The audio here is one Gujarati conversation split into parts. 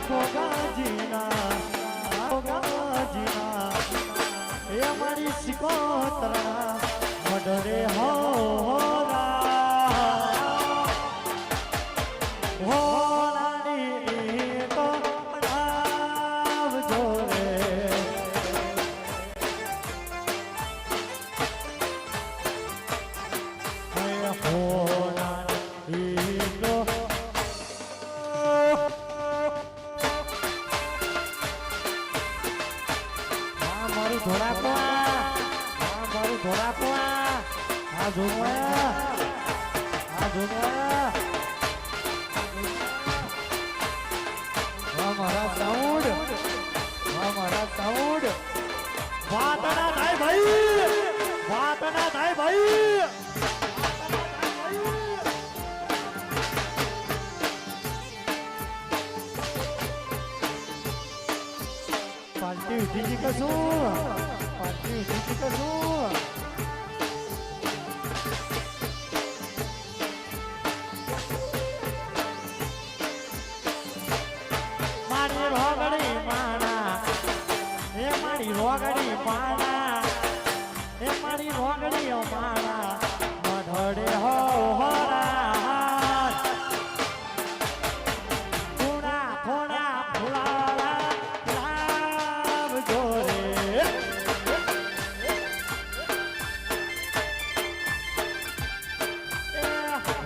ગોગાજીના ગોગાજીના એ અમારી સિકોતરા મારું ધોળાકુઆ આ મારું ધોળાકુઆ આ જોવા આ જોવા પાર્ટી ઉઠી કશું પાર્ટી ઉઠી કશું મારી રોગડી માણા એ મારી રોગડી માણા એ મારી રોગડી માણા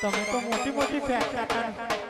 તમે તો મોટી મોટી ફેક્ટરી